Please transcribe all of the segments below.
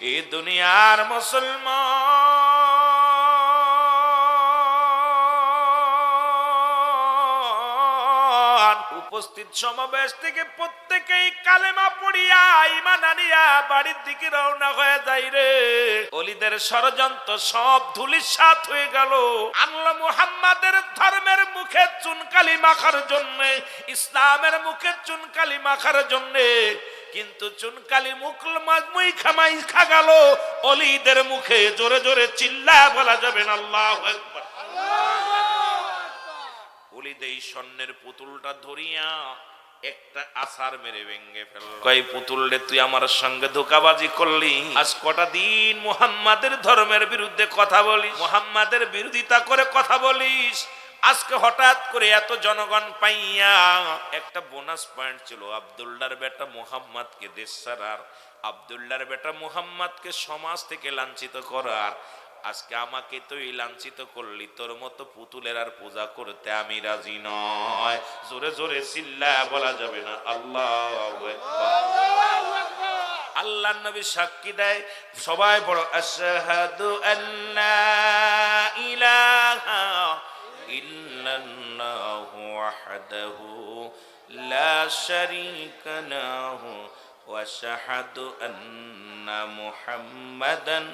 এ দুনিয়ার মুসলমান। উপস্থিত সমাবেশ থেকে প্রত্যেকেই কালেমা পড়িয়া ইমান আনিয়া বাড়ির দিকে রওনা হয়ে যাই রে। অলিদের ষড়যন্ত্র সব ধুলিসাত হয়ে গেল। আল্লাহ মুহাম্মাদের ধর্মের মুখে চুনকালি মাখার জন্য, ইসলামের মুখে চুনকালি মাখার জন্য কিন্তু চুনকালি মুখ মুই খামাই খা গেল অলিদের মুখে জোরে জোরে চিল্লা বলা যাবে না। আল্লাহ একবার এই স্বর্ণের পুতুলটা ধরিয়া একটা মেরে পুতুল তুই আমার সঙ্গে করলি? আজ কটা দিন মুহাম্মাদের ধর্মের বিরুদ্ধে কথা বলিস, মুহাম্মাদের বিরোধিতা করে কথা বলিস আজকে হঠাৎ করে এত জনগণ পাইয়া একটা বোনাস পয়েন্ট ছিল, আব্দুল্লার বেটা মুহাম্মাদকে দেশ ছাড়ার, আব্দুল্লার বেটা মুহাম্মাদকে সমাজ থেকে লাঞ্ছিত করার। আজকে আমাকে তুই লাঞ্ছিত করলি, তোর মতো পুতুলের আর পূজা করতে আমি রাজি নয়। জোরে জোরে চিল্লা বলা যাবে না, আল্লাহ আল্লাহ নবী সাক্ষী দেয়, সবাই বড় আশহাদু আল্লা ইলাহা ওয়াহদাহু লা শারীকা লাহু ওয়া আশহাদু আন্না মুহাম্মাদান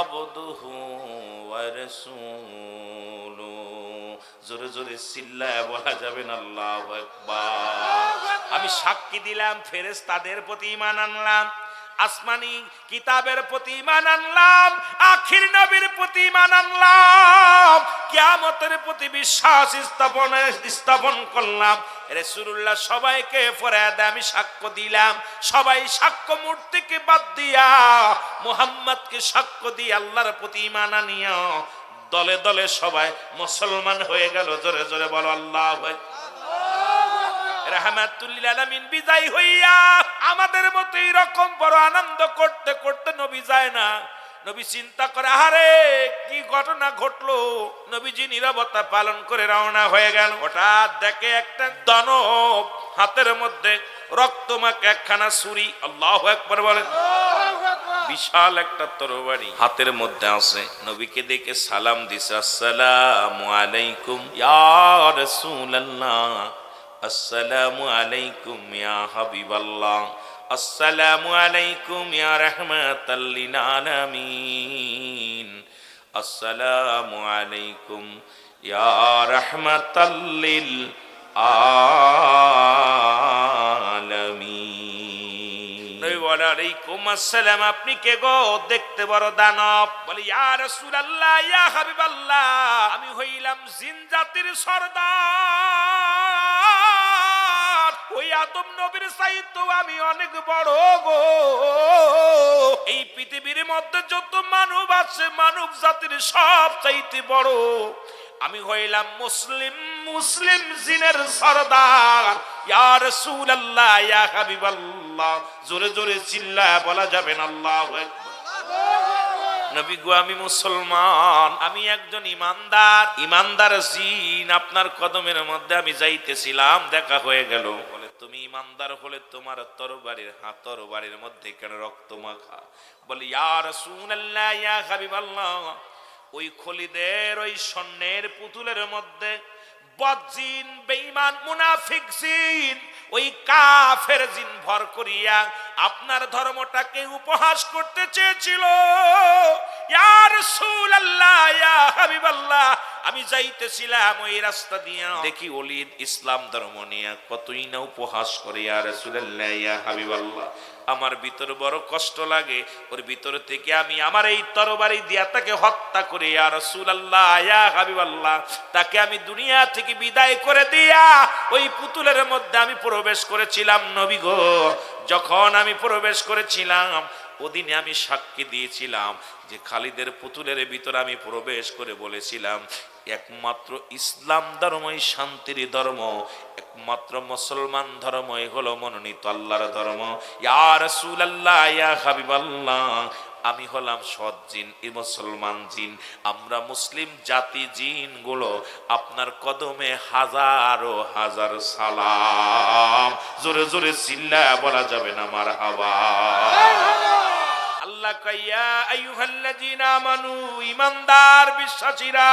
আবদুহু ওয়া রাসূলুহু জোরে জোরে চিল্লায় বলা যাবে না, আল্লাহু আকবার। আমি সাক্ষী দিলাম ফেরেস তাদের প্রতি ঈমান আনলাম। আসমানি কিতাবের প্রতি ঈমান আনলাম, আখির নবীর প্রতি ঈমান আনলাম, কিয়ামতের প্রতি বিশ্বাস স্থাপন স্থাপন করলাম। রাসূলুল্লাহ সবাইকে ফরাদ আমি সাক্ষ্য দিলাম। সবাই সাক্ষ্য মূর্তিকে বাদ দিয়া, মুহাম্মদকে সাক্ষ্য দিয়ে আল্লাহর প্রতি ঈমান আনিয়া, দলে দলে সবাই মুসলমান হয়ে গেল। জোরে জোরে বলো, আল্লাহ রাহমাতুল্লিল আলামিন বিদায় হইয়া আমাদের মতো এরকম বড় আনন্দ করতে করতে নবী যায় না। নবী চিন্তা করে আরে কি ঘটনা ঘটলো? নবীজি নিরবতা পালন করে রওনা হয়ে গেল। হঠাৎ দেখে একটা দানব হাতের মধ্যে রক্তমাক একখানা ছুরি। আল্লাহ একবার বলেন। বিশাল একটা তরবারি হাতের মধ্যে আছে। নবীকে দেখে সালাম দিছে, আসসালামু আলাইকুম ইয়া রাসূলুল্লাহ। আসসালামু আলাইকুম ইয়া হাবিবাল্লাহ। আসসালামু আলাইকুম ইয়া রাহমাতাল লিল আলামিন। আসসালামু আলাইকুম ইয়া রাহমাতাল লিল আলামিন। নবী বলে, আলাইকুম আসসালাম, আপনি কে গো? দেখতে বড় দানব। বলে, ইয়া রাসূলুল্লাহ, ইয়া হাবিবাল্লাহ, আমি হইলাম জিন জাতির সর্দার। ওই আদম নবীর চাইতো আমি অনেক বড় গো। এই পৃথিবীর মধ্যে যত মানব আছে, মানব জাতির সব চাইতে বড়। আমি হইলাম মুসলিম মুসলিম জিনের সর্দার। ইয়া রাসূলুল্লাহ, ইয়া হাবিবাল্লাহ। জোরে জোরে চিল্লা বলা যাবে না, আল্লাহু নবী গো, আমি মুসলমান, আমি একজন ইমানদার। ইমানদার জিন, আপনার কদমের মধ্যে আমি যাইতেছিলাম, দেখা হয়ে গেল। তুমি ইমানদার হলে তোমার তরবারির হাত, তরবারির মধ্যে কেন রক্ত মাখা? বলে, ইয়া রাসূলুল্লাহ, ইয়া হাবিবাল্লাহ, ওই খলিদের, ওই স্বর্ণের পুতুলের মধ্যে বজিন বেঈমান, মুনাফিক জিন, ওই কাফের জিন ভর করিয়া আপনার ধর্মটাকে উপহাস করতে চেয়েছিল। ইয়া রাসূলুল্লাহ, ইয়া হাবিবাল্লাহ আমি যাইতেছিলাম ওই রাস্তা দিয়া। দেখি ওলিদ ইসলাম ধর্ম নিয়ে কতই না উপহাস করে, ইয়া হাবিবাল্লাহ। আমার ভিতর বড় কষ্ট লাগে, ওর ভিতর থেকে আমি আমার এই তরবারি দিয়া তাকে হত্যা করে, ইয়া রাসূলুল্লাহ, ইয়া হাবিবাল্লাহ, তাকে আমি দুনিয়া থেকে বিদায় করে দিয়া ওই পুতুলের মধ্যে আমি প্রবেশ করেছিলাম। নবী গো, যখন আমি প্রবেশ করেছিলাম, ওদিনে আমি সাক্ষী দিয়েছিলাম যে খালিদের পুতুলের ভিতর আমি প্রবেশ করে বলেছিলাম একমাত্র ইসলাম ধর্মই শান্তির ধর্ম, একমাত্র মুসলমান ধর্মই হলো মনোনীত আল্লাহর ধর্ম। ইয়া রাসূলুল্লাহ, ইয়া হাবিবাল্লাহ, আমি হলাম সৎ জিন, এ মুসলমান জিন। আমরা মুসলিম জাতি জিনগুলো আপনার কদমে হাজারো হাজার সালাম। জোরে জোরে চিল্লা বলা যাবে না আমার হাওয়া আল্লাহ কাইয়া কইয়া আমানু, ঈমানদার বিশ্বাসীরা,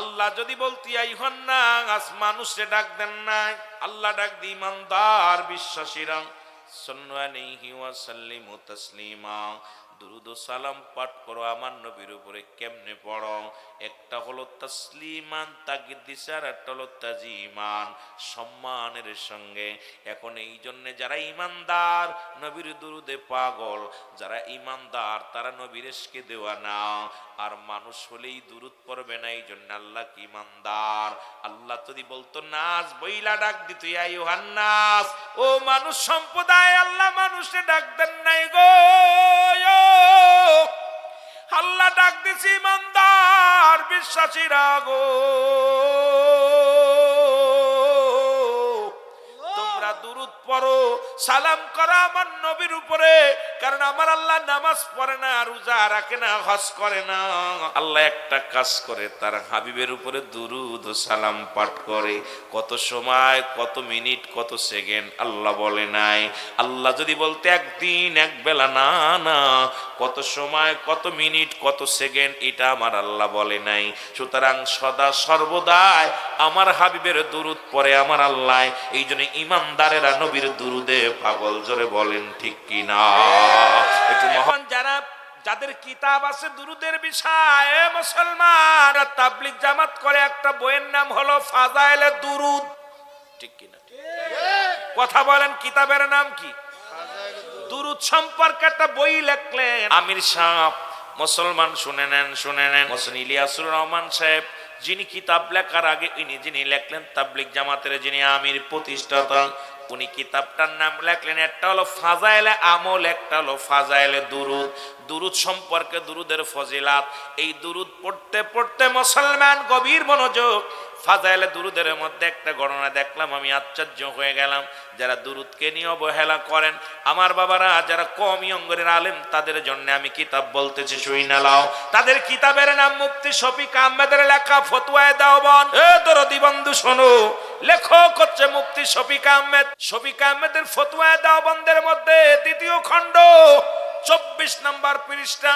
আল্লাহ যদি বলতি আইহন না আজ মানুষে ডাক দেন না আল্লাহ ডাক দি ইমানদার বিশ্বাসীরা আলাইহি ওয়া সাল্লিমু তাসলিমা। দুরুদ সালাম পাঠ করো আমার নবীর উপরে কেমনে পড়ো? একটা হলো তসলিমান তাগিদিস আর একটা হলো তাজিমান, সম্মানের সঙ্গে। এখন এই জন্য যারা ইমানদার, নবীর দুরুদে পাগল, যারা ইমানদার, তারা নবীর এসকে দেওয়া না। আর মানুষ হলেই দুরুদ পড়বে না এই জন্য আল্লাহ কি ইমানদার? আল্লাহ যদি বলতো নাচ বইলা ডাক দিত নাস ও মানুষ সম্প্রদায়, আল্লাহ মানুষে ডাক দেন নাই গো। আল্লাহ ডাক দিছি মন্দার বিশ্বাসীরা গো। তোমরা দূরত পড়ো সালাম করা আমার নবীর উপরে কারণ আমার আল্লাহ নামাজ পড়ে না, রোজা রাখে না, হজ করে না। আল্লাহ একটা কাজ করে, তার হাবিবের উপরে দুরুদ সালাম পাঠ করে। কত সময়, কত মিনিট, কত সেকেন্ড আল্লাহ বলে নাই। আল্লাহ যদি বলতে একদিন, এক বেলা, না না, কত সময়, কত মিনিট, কত সেকেন্ড, এটা আমার আল্লাহ বলে নাই। সুতরাং সদা সর্বদাই আমার হাবিবের দুরুদ পরে আমার আল্লাহ। এই জন্য ইমানদারেরা নবীর দুরুদে পাগল, জোরে বলেন ঠিক কি যারা, যাদের কিতাব আছে দুরুদের বিষয়ে মুসলমান তাবলিক জামাত করে, একটা বইয়ের নাম হলো ফাজাইলে দুরুদ। ঠিক কিনা? কথা বলেন, কিতাবের নাম কি? দুরুদ সম্পর্কে একটা বই লেখলেন। আমির সাহ মুসলমান, শুনে নেন শুনে নেন। হোসেন ইলিয়াসুর রহমান সাহেব, যিনি কিতাব লেখার আগে ইনি, যিনি লেখলেন তাবলিক জামাতের যিনি আমির প্রতিষ্ঠাতা উনি কিতাবটার নাম লেখলেন, একটা হলো ফাজাইলে আমল, একটা হলো ফাজাইলে দুরুদ। দুরুদ সম্পর্কে দুরুদের ফজিলাত। এই দুরুদ পড়তে পড়তে মুসলমান গভীর মনোযোগ ফাজাইলে দুরুদের মধ্যে একটা গণনা দেখলাম, আমি আশ্চর্য হয়ে গেলাম। যারা দুরুদকে নিয়ে অবহেলা করেন, আমার বাবারা যারা কমই অঙ্গরের আলেম, তাদের জন্য আমি কিতাব বলতেছি, শুই না লাও। তাদের কিতাবের নাম মুফতি শফিক আহমেদের লেখা ফতুয়ায় দাওবন। এ দরদি বন্ধু, শোনো, লেখক হচ্ছে মুক্তি শফিক আহমেদ। শফিক আহমেদের ফতুয়ায় দাওবন্দের মধ্যে দ্বিতীয় খণ্ড, চব্বিশ নাম্বার পৃষ্ঠা।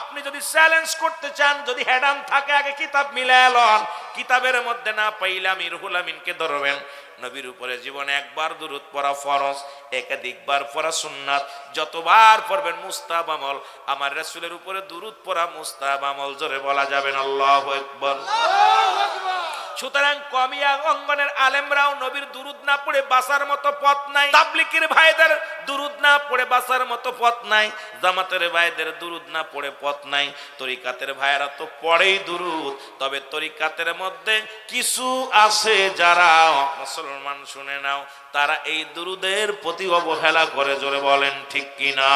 আপনি যদি চ্যালেঞ্জ করতে চান, যদি হেডাম থাকে, আগে কিতাব মিলায় লন। কিতাবের মধ্যে না পাইলে আমি রুহুল আমিনকে ধরবেন। নবীর উপরে জীবনে একবার দূরত পড়া ফরজ, একাধিকবার পড়া সুন্নাত। যতবার পড়বেন মুস্তাব আমল। আমার রাসূলের উপরে দূরত পড়া মুস্তাব আমল, জোরে বলা যাবে না, আল্লাহু আকবার। সুতরাং কমিয়া অঙ্গনের আলেমরাও নবীর দুরুদ না পড়ে বাসার মতো পথ নাই। তাবলিকের ভাইদের দুরুদ না পড়ে বাসার মতো পথ নাই। জামাতের ভাইদের দুরুদ না পড়ে পথ নাই। তরিকাতের ভাইয়েরা তো পড়েই দুরুদ। তবে তরিকাতের মধ্যে কিছু আছে যারা, মুসলমান শুনে নাও, তারা এই দুরুদের প্রতি অবহেলা করে, জোরে বলেন ঠিক কিনা?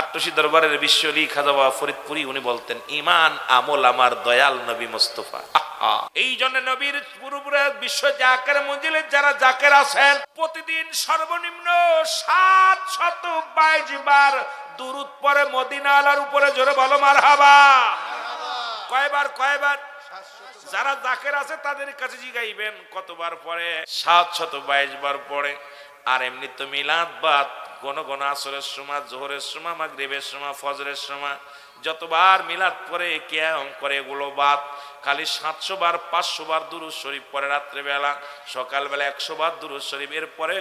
আট্টসি দরবারের বিশ্বলি খাজাবা ফরিদপুরি, উনি বলতেন, ইমান, আমল আমার দয়াল নবী মোস্তফা। এই জন্য নবীর পুরোপুরে বিশ্ব জাকের মঞ্জিলে যারা জাকের আছেন, প্রতিদিন সর্বনিম্ন সাত শত বাইশ বার দুরুদ পরে মদিনা আলার উপরে জোরে বলো মার হাবা কয়বার কয়বার? যারা জাকের আছে তাদের কাছে জিগাইবেন, কতবার পরে সাত শত বাইশ বার পরে আর এমনি তো মিলাদ বাদ কোন কোন আসরের সময়, জোহরের সময়, মাগরিবের সময়, ফজরের সময়, যতবার মিলাদ পরে কেয়াম করে, এগুলো বাদ। খালি সাতশো বার, পাঁচশো বার দুরুদ শরীফ পরে রাত্রেবেলা, সকালবেলা একশো বার দুরুদ শরীফ। এরপরে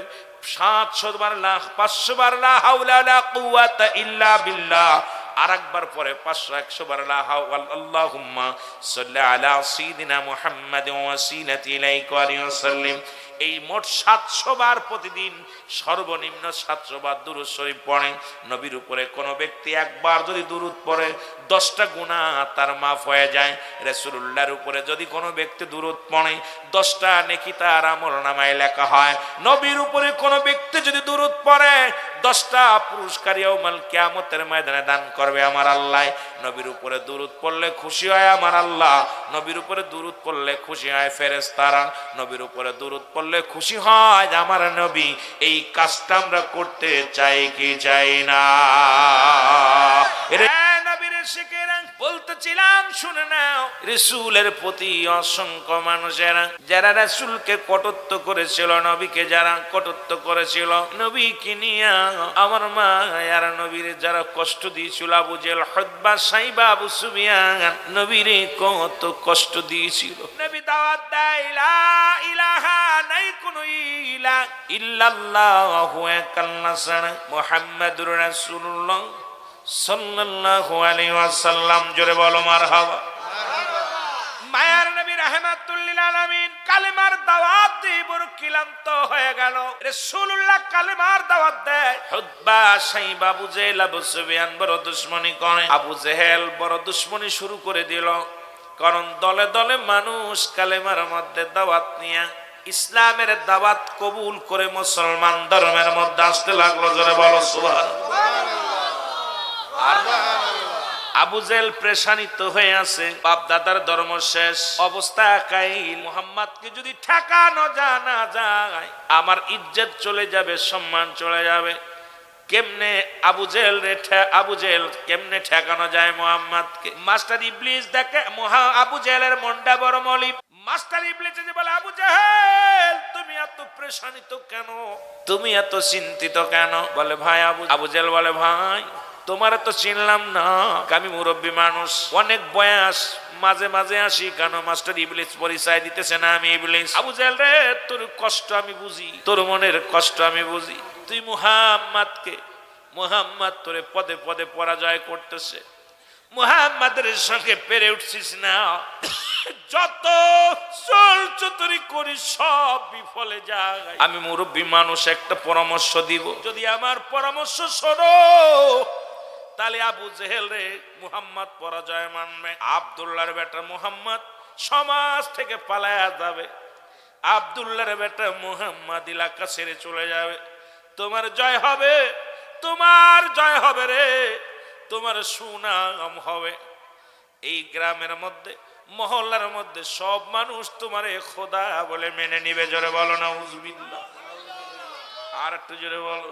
সাতশো বার না পাঁচশো বার না হাউলা লা ইল্লা বিল্লাহ। আর একবার পরে পাঁচশো, একশো বার আল্লাহুম্মা সাল্লি আলা সাইয়্যিদিনা মুহাম্মাদ ওয়া সিলাতি ইলাইকা আলাইহি ওয়াসাল্লাম এই মোট সাতশো বার প্রতিদিন সর্বনিম্ন সাতশো বার দুরুদ শরীফ পড়ে। নবীর উপরে কোনো ব্যক্তি একবার যদি দুরুদ পড়ে, দশটা গুণা তার মাফ হয়ে যায়। রসুল্লাহর উপরে যদি কোনো ব্যক্তি দুরুদ পড়ে, দশটা নেকি তার আমল নামায় লেখা হয়। নবীর উপরে কোনো ব্যক্তি যদি দুরুদ পড়ে, দশটা পুরস্কারী মাল কেয়ামতের ময়দানে দান করবে আমার আল্লাহ। নবীর উপরে দুরুদ পড়লে খুশি হয় আমার আল্লাহ। নবীর উপরে দুরুদ পড়লে খুশি হয় ফেরেশতারা। নবীর উপরে দুরুদ পড়লে খুশি হয় আমার নবী এই কাজটা আমরা করতে চাই কি চাই না? বলতেছিলাম, শুনে নাও, রিসুলের প্রতি অসংখ্য মানুষেরা, যারা রাসুলকে কটত্ব করেছিল, নবীকে যারা কটত্ব করেছিল, নবীকে নিয়ে আমার মা আর নবীর যারা কষ্ট দিয়েছিল, আবু জেল হদ্বা সাইবা, আবু সুবিয়ান নবীরে কত কষ্ট দিয়েছিল। নবী দাওয়াত দেয়, লা ইলাহা নাই, কোনো ইলা ইল্লাল্লাহু একাল্লাহ ছাড়া মুহাম্মাদুর রাসূলুল্লাহ। সাল্লাল্লাহু আলাইহি ওয়াসাল্লাম জোরে বলো মারহাবা। মায়ার নবী রাহমাতুল্লিল আলামিন কালেমার দাওয়াত দিয়ে বড় ক্লান্ত হয়ে গেল। রাসূলুল্লাহ কালেমার দাওয়াত দেয়। হুদবা সাইবা আবু জেহেল আবু সুফিয়ান বড় দুশমনি করে। আবু জেহেল বড় দুশমনি শুরু করে দিল। কারণ দলে দলে মানুষ কালেমার মধ্যে দাওয়াত নিয়ে ইসলামের দাওয়াত কবুল করে মুসলমান ধর্মের মধ্যে আসতে লাগল জোরে বলো সুবহানাল্লাহ। আবু জেল প্রেশানিত হয়ে আছে। বাপ দাদার ধর্ম শেষ। অবস্থা কাইল মোহাম্মদকে যদি ঠেকানো জানা যায়, আমার ইজ্জত চলে যাবে, সম্মান চলে যাবে। কেমনে আবু জেল রে আবু জেল কেমনে ঠেকানো যায় মোহাম্মদকে? মাস্টার ইবলিস দেখে মহা আবু জেলের মনটা বড় মলিপ মাস্টার ইবলিস যে বলে, আবু তুমি এত প্রেশানিত কেন? তুমি এত চিন্তিত কেন? বলে, ভাই, আবু আবু জেল বলে, ভাই তোমার তো চিনলাম না। আমি মুরব্বী মানুষ। অনেক বয়স, মাঝে মাঝে আসি। কেন মাস্টার ইবলিস পরিচয় দিতেছে না আমি ইবলিস? আবু জেল রে, তোর কষ্ট আমি বুঝি। তোর মনের কষ্ট আমি বুঝি। তুই মুহাম্মাদকে, মুহাম্মদ তোরে পদে পদে পরাজয় করতেছে। মুহাম্মাদের সঙ্গে পেরে উঠছিস না। যত চলচতুরি করি, সব বিফলে যায়। আমি মুরব্বী মানুষ, একটা পরামর্শ দিব। যদি আমার পরামর্শ শোনো তাহলে আবু জেহেল রে মুহাম্মদ পরাজয় মানবে। আবদুল্লাহর বেটা মুহাম্মদ সমাজ থেকে পালায়া যাবে। আবদুল্লাহর বেটা মুহাম্মদ এলাকা ছেড়ে চলে যাবে। তোমার জয় হবে, তোমার জয় হবে রে, তোমার সুনাম হবে। এই গ্রামের মধ্যে, মহল্লার মধ্যে সব মানুষ তোমারে খোদা বলে মেনে নিবে। জোরে বলো না আর একটু জোরে বলো।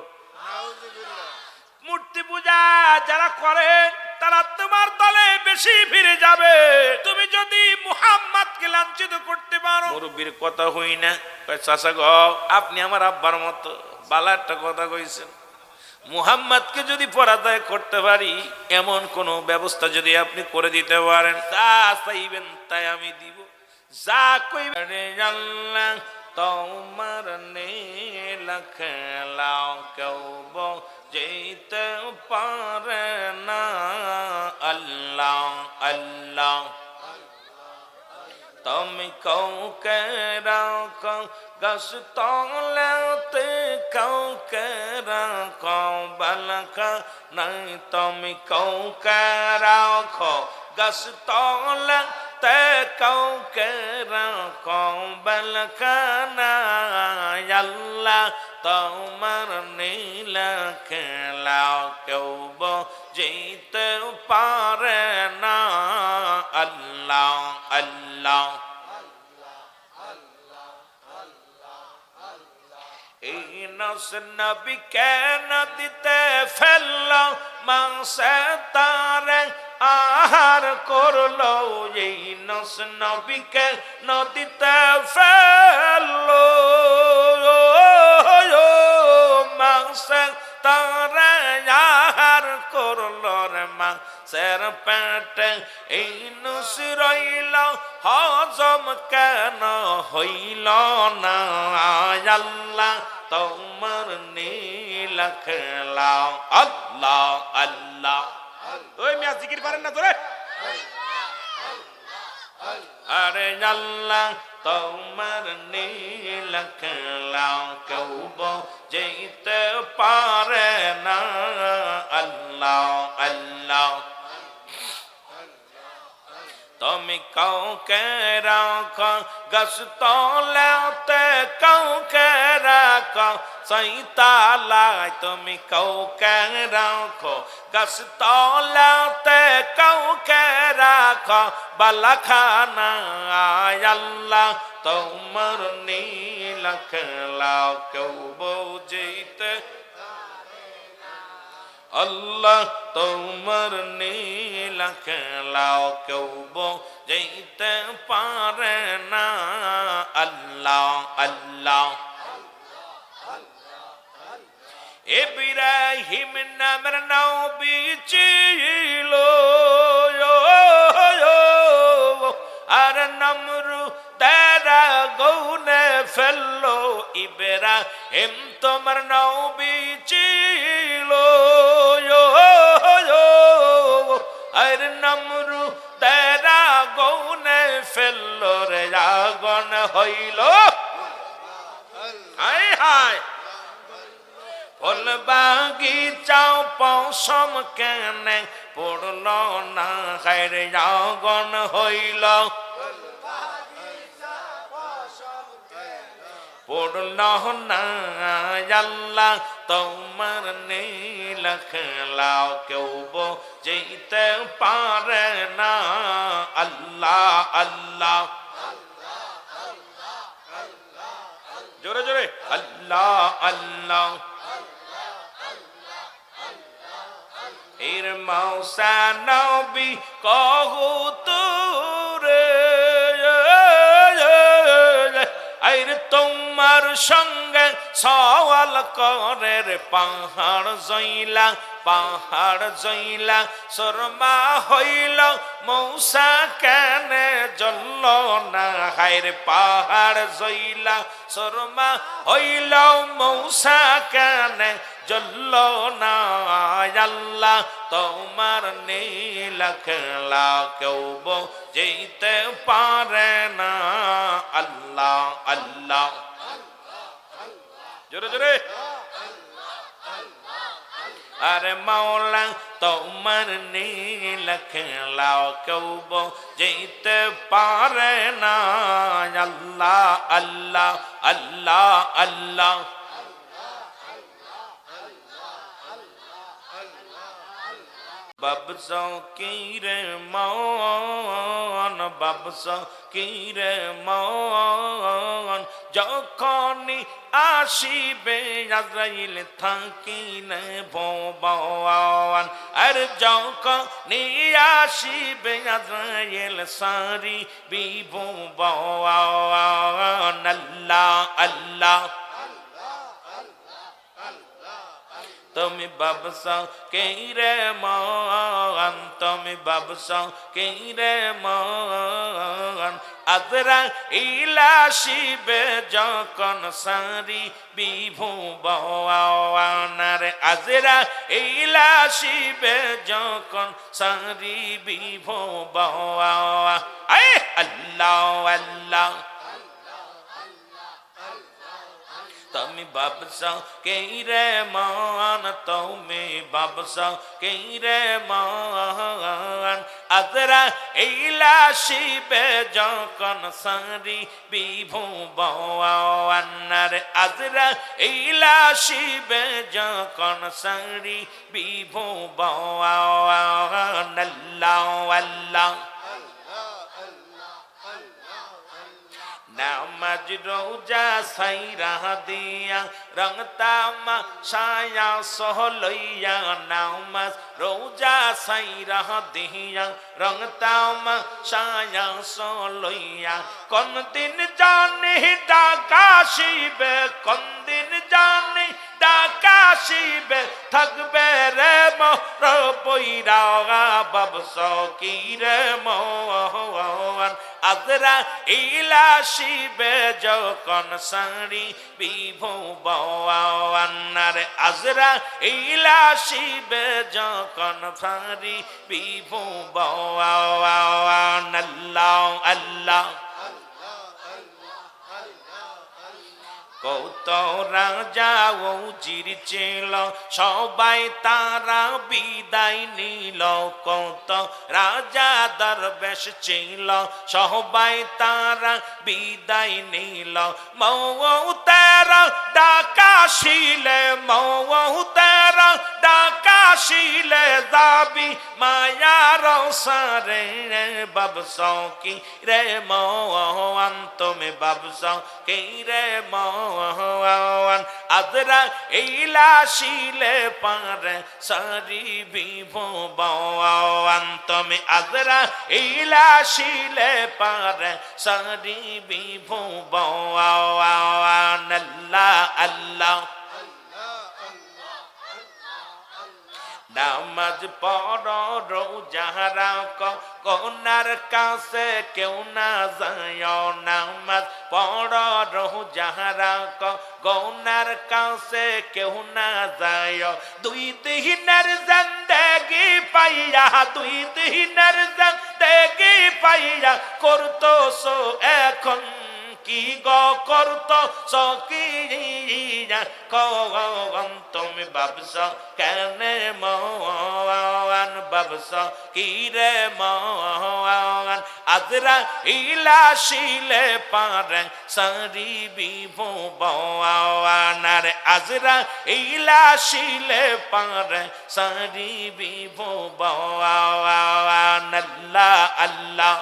মূর্তি পূজা যারা করে, তারা তোমার দলে বেশি ফিরে যাবে। তুমি যদি মুহাম্মাদকে লাঞ্ছিত করতে পারো। মুরব্বীর কথা হই না। চাচা গ, আপনি আমার আব্বার মতো বালা একটা কথা কইছেন। মুহাম্মাদকে যদি পরাজয় করতে পারি, এমন কোন ব্যবস্থা যদি আপনি করে দিতে পারেন। তা চাইবেন তাই আমি দিব। যা কইবেন, আল্লাহ তোমার নীলা খেলাও কেউ যেতে পারে না আল্লাহ আল্লাহ তুমি কাউকে রাখো গাছ তলাতে কাউকে রাখো বালকা নাই তুমি কাউকে রাখো গাছ তলাতে নাই আল্লাহ তোমার নীলা খেলাও কেউ যেতে পারে না আল্লাহ আল্লাহ নস নবী কেন দিতে ফেলল? মাংসে তারে আহার করল। এই নস নবীকে নদীতে ফেলল। মাংসে তারে আহার করল রে মাংসের পেটে। এই নুস রইল, হজম কেন হইল না? আল্লাহ তোমার নীল খেলাও আল্লাহ আল্লাহ। ওই মিয়া জিকির পারেন না তোরে আরে আল্লাহ, তোমার নীল খেলাও কেউ যেতে পারে তুমি কাউকে রাখো গস তলাতে কাউকে রাখো সৈতালায় তুমি কাউকে রাখো গস তলাতে কাউকে রাখো বালাখানা আল্লাহ তোমার নীল খেলাও কেউ বৌজিতে আল্লাহ তোমার নীলা খেলাও কেউ যেতে পারে না। আল্লাহ আল্লাহ। ইব্রাহিম নামের নবী ছিল। আর নমরু তারা গৌনে ফেলল। ইবেরা ইব্রাহিম তোমার নবী ছিল আর নমরু তারা গৌনে ফেলল রে, আগুন হইল। হায় হায়। ফুল বাগিচাও পশম কেনে পড়ল না, হায় আগন হইল। পড়ল না, আল্লাহ তোমার নীল খেলাও কেউ যেতে পারে না। আল্লাহ আল্লাহ। জোরে জোরে। আল্লাহ আল্লাহ। এর মৌসা নবী কহু তুরে। আইর তোমার সঙ্গে সওয়াল করে রে পাহাড় জইলা পাহাড় জইলা, শর্মা হইল, মৌসা কেনে জল্ল না হাইর পাহাড় জইলা, শর্মা হইল, মৌসা কেনে জল্ল না আল্লাহ, তোমার নীল খেলা কেউ যেতে পারে না, আল্লাহ আল্লাহ। জোরে জোরে। আরে মাওলা, তোমার নীল খেলাও কেউ যেতে পারে না। আল্লাহ আল্লাহ আল্লাহ আল্লাহ। বাবস কিরে মন বাবস কিরে মন যখনই আসিবে আজরাইল থাকিলে ভবান আর যখনই আসিবে আজরাইল সারি বিভবান আল্লাহ আল্লাহ তুমি বাবসা কেইরে মান তুমি বাবসা কেইরে মান আদরা ইলা শিবে যখন সারি বিভু বাওয়ানারে আজরা ইলা শিবে যখন সারি বিভু বাওয়া আল্লাহ আল্লাহ তুমি বাবসা কেইরে মান তুমি বাবসা কেইরে মান আজরা এইলা শিবে যখন সারি বিভু বাওয়ান্নার আজরা এইলা শিবে যখন সারি বিভু বাওয়ান আল্লাহ নামাজ রোজা সাইরা দিয়া রং তামা সায়া সহ লইয়া নামাজ রোজা সাইরা দিয়া রং তামা সায়া সহ লইয়া কোন দিন জানি ডাকা শিবে কোন দিন জানি শিবে থাকবে রে মোর পইরা বাবস কি রে মোহন। আজরা ইলা শিবে যখন সারি বিভু বাওয়ান্নার আজরা ইলা শিবে যখন সারি বিভু বাওয়ান আল্লাহ আল্লাহ। কৌত রাজা ও জির চেল, সবাই তারা বিদায় নিল। কৌত রাজা দরবেশ ছিল সবাই তারা বিদায় নিল। মৌ তারা ডাকা শিলে মৌ তারা ডাকা আসিলে যাবি মায়ার সারে বাবস, কি রে মোহন তুমি বাবস, কি রে মোহন। আদরা এইলা শিলে পারে সারি বিভুবন তুমি আদরা এইলা শিলে পারে সারি বিভুবন আল্লাহ আল্লাহ। নামাজ পড় রোজারা কোনার কাছে কেউ না যায় নামাজ পড় রোজারা কোনার কাছে কেউ না যায় দুই দিনের জিন্দগি পাইয়া, দুই দিনের জিন্দগি পাইয়া করতো সো এখন কি গ করত সকি কন তুমি বাবস কেন মন বাবস কি রে মন আজরা ইলা শিলে পারে সারি বিভু বানার আজরা ইলা শিলে পারে সারি বিভু বান আল্লাহ আল্লাহ।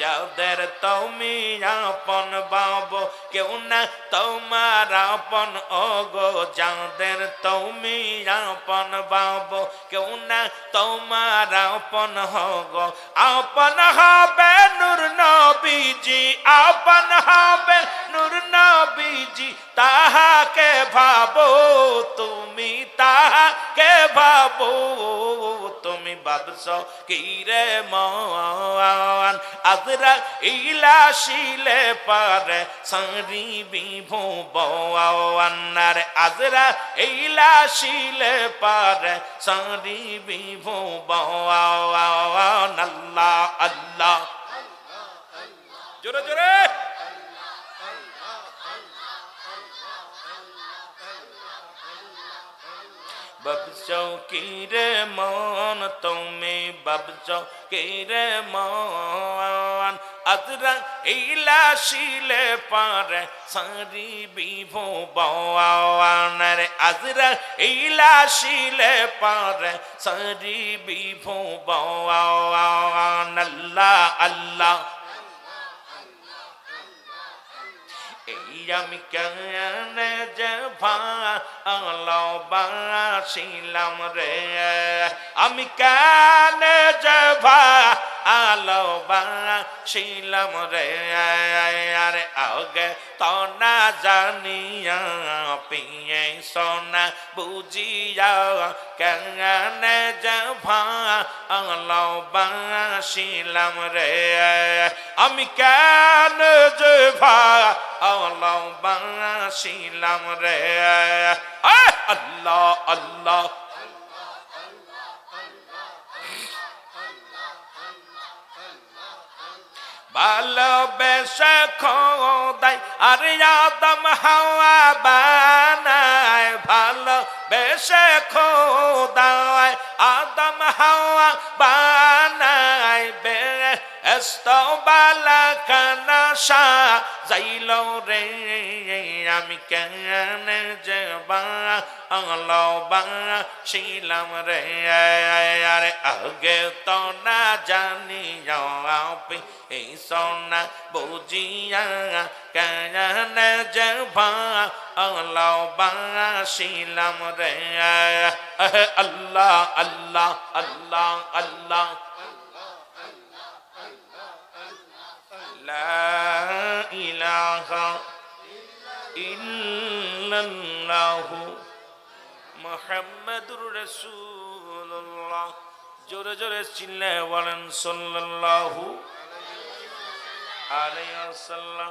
যাদের তুমি আপন বাব, কেউ না তোমার আপন, ওগো যাদের তুমি আপন বাব, কেউ না তোমার আপন হগো আপন হবে নূর নবীজি, আপন হবে নূর নবীজি, তাহাকে ভাবো তুমি, তাহাকে ভাবো তুমি। ভাবছ কি রে মন আজরা ইলা শিলে পারে সারি বিভু বওয়ান্নার আজরা ইলা শিলে পারে সারি বিভু বওয়ান আল্লাহ আল্লাহ। জোরে জোরে। বাবসো কিরে মন? তুমি বাবসো কিরে মন? আদরা ইলা শিলে পারে সারি বিভু বাওয়ানের। আদরা ইলা শিলে পারে সারি বিভু বাওয়ান। আল্লাহ আল্লাহ এই আমি কেন যে ভালো বাসিলাম রে আমি কেন যে ভালো বাসিলাম রে, আরে আগে তো না জানিয়া পিয়ে সোনা বুঝিয়া কেন যে ভালো বাসিলাম রে, আমি কেন যে ভালো বাসিলাম রে! আল্লাহ আল্লাহ ভালোবেসে খোদাই আর আদম হাওয়া বানায়। ভালোবেসে খোদায় আদম হাওয়া বানায়। বে এস্তবালা কানা সা যাইল রে, আমি কেন যে বা, আলো বা, শিলাম রে, আরে আগে তো না জানি আপি এই সোনা বুঝিয়া কেন যে বা, আলো বা, শিলাম রে আল্লাহ আল্লাহ আল্লাহ আল্লাহ। لا إله إلا الله محمد رسول الله জোরে জোরে চিল্লে বলেন সাল্লাল্লাহু আলাইহি ওয়াসাল্লাম